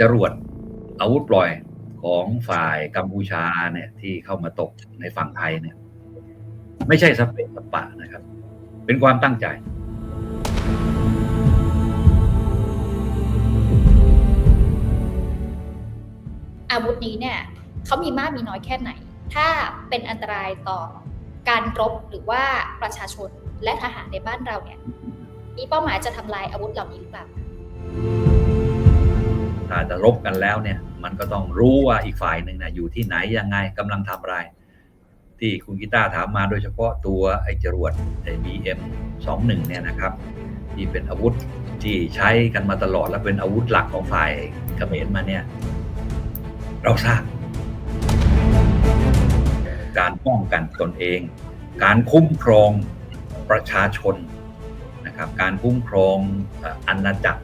จรวดอาวุธปล่อยของฝ่ายกัมพูชาเนี่ย ที่เข้ามาตกในฝั่งไทยเนี่ย ไม่ใช่สเปนสปะนะครับ เป็นความตั้งใจ อาวุธนี้เนี่ยเขามีมากมีน้อยแค่ไหน ถ้าเป็นอันตรายต่อการรบหรือว่าประชาชนและทหารในบ้านเราเนี่ย มีเป้าหมายจะทำลายอาวุธเหล่านี้หรือเปล่าถ้า จะรบกันแล้วเนี่ย มันก็ต้องรู้ว่าอีกฝ่ายหนึ่งนะอยู่ที่ไหนยังไงกำลังทำอะไร ที่คุณกีตาร์ถามมาโดยเฉพาะตัวไอ้จรวดไอ้ BM 21เนี่ยนะครับ ที่เป็นอาวุธที่ใช้กันมาตลอดและเป็นอาวุธหลักของฝ่ายเขมรมาเนี่ย เราทราบการป้องกันตนเอง การคุ้มครองประชาชนนะครับ การคุ้มครองอาณาจักร